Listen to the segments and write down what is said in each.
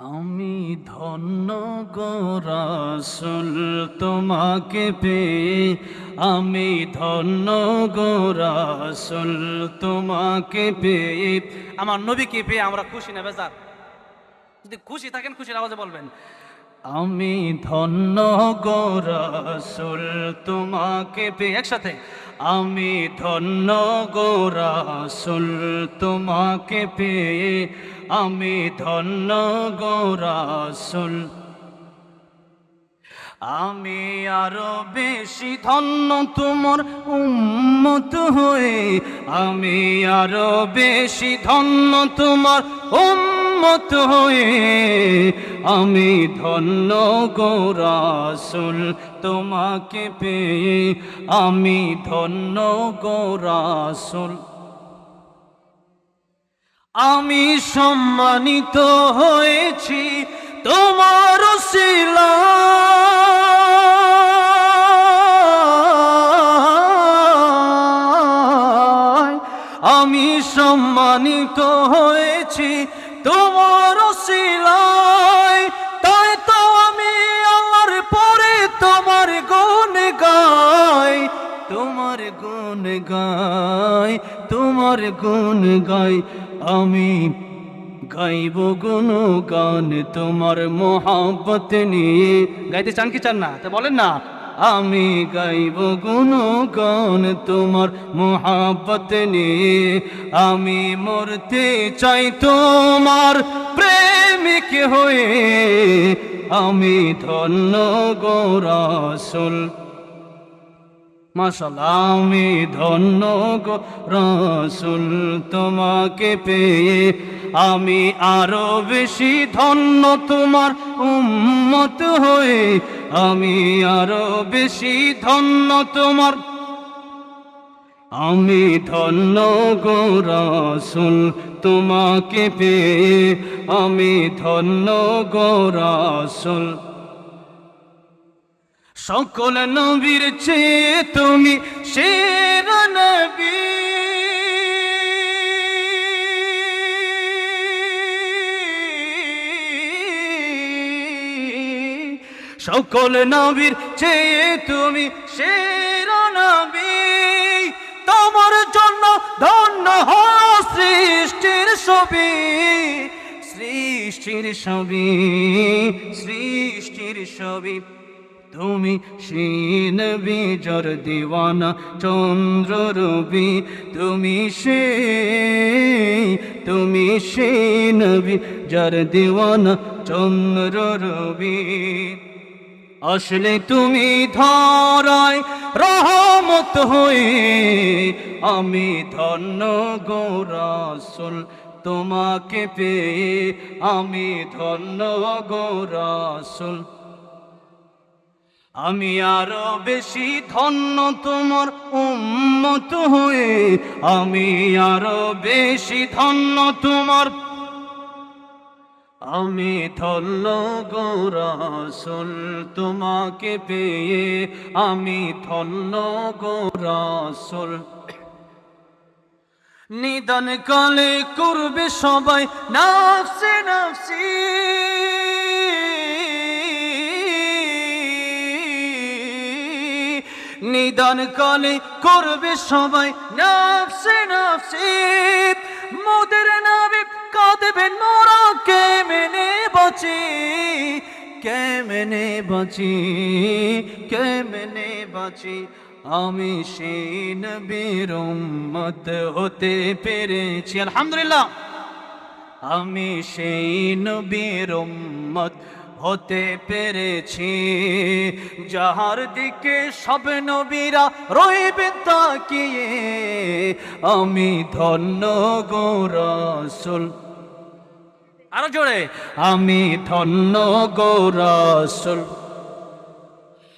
আমি ধন্য গোরাসুল তোমাকে পেয়ে। আমি ধন্য গোরাসুল তোমাকে পেয়ে। আমার নবীকে পেয়ে আমরা খুশি না, বেজার। যদি খুশি থাকেন, খুশির আওয়াজে বলবেন। আমি ধন্য গোরাসুল তোমাকে পেয়ে। একসাথে। আমি ধন্য গোরাসুল তোমাকে পেয়ে। আমি ধন্য গোরাসুল আমি আরও বেশি ধন্য তোমার উম্মত হয়ে। আমি আরও বেশি ধন্য তোমার উম্মত হয়ে। আমি ধন্য গোরাসুল তোমাকে পেয়ে। আমি ধন্য গোরাসুল আমি সম্মানিত হয়েছি তোমার শিলা। আমি সম্মানিত হয়েছি তোমার শিলায়। তাই তো আমি আমার পরে তোমার গুণ গাই। তোমার গুণ গাই, তোমার গুণ গাই। আমি গাইব গুণ গান তোমার মোহাব্বত নিয়ে। গাইতে চান কি চান না? তা বলেন না। আমি গাইব গুণ গান তোমার মোহাব্বত নিয়ে। আমি মরতে চাই তোমার প্রেমিক হয়ে। আমি ধন্য গোরাসুল আমি ধন্য গো রসুল তোমাকে পেয়ে। আমি আরও বেশি ধন্য তোমার উম্মত হয়ে। আমি আরও বেশি ধন্য তোমার। আমি ধন্য গো রসুল তোমাকে পেয়ে। আমি ধন্য গো রসুল সকল নবীর চেয়ে তুমি শের নবী। সকল নবীর চেয়ে তুমি শের নবী। তোমার জন্য ধন্য হয় সৃষ্টির ছবি। সৃষ্টির ছবি সৃষ্টির ছবি। তুমি সীন বিজর দিওয়ানা, চন্দ্র রবি, তুমি সে তুমি সীন বিজর দিওয়ানা, চন্দ্র রবি। আসলে তুমি ধরায় রহমত হয়ে, আমি ধন্য গৌরাসুল তোমাকে পেয়ে, আমি ধন্য গৌরাসুল আমি আরও বেশি ধন্য তোমার উম্মত হয়ে, আমি আরও বেশি ধন্য তোমার। আমি ধন্য গৌরাসুল তোমাকে পেয়ে, আমি ধন্য গৌরাসুল নিদান কালে করবে সবাই, নাফসে নাফসি। নিদান কালে করবে সবাই নাফসে নাফসি মোদের নামে কাঁদবেন মোরা কেমনে বাঁচি? কেমনে বাঁচি? কেমনে বাঁচি? আমি সেই নবীর উম্মত হতে পেরেছি। আলহামদুলিল্লাহ। আমি সেই নবীর উম্মত হতে পেরেছি। যাহার দিকে সব নবীরা রইবে তাকিয়ে, আমি ধন্য গৌরাসুল আরও জোরে, আমি ধন্য গৌরাসুল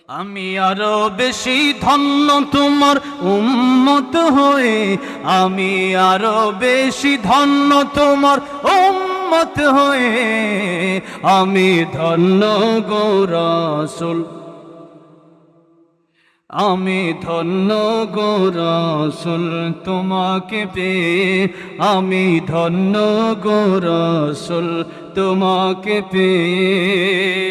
আমি আরও বেশি ধন্য তোমার উম্মত হয়ে, আমি আরও বেশি ধন্য তোমার উম্মত হয়ে আমি ধন্য গৌরসুল আমি ধন্য গো রসুল তোমাকে পেয়ে আমি ধন্য গো রসুল তোমাকে পেয়ে।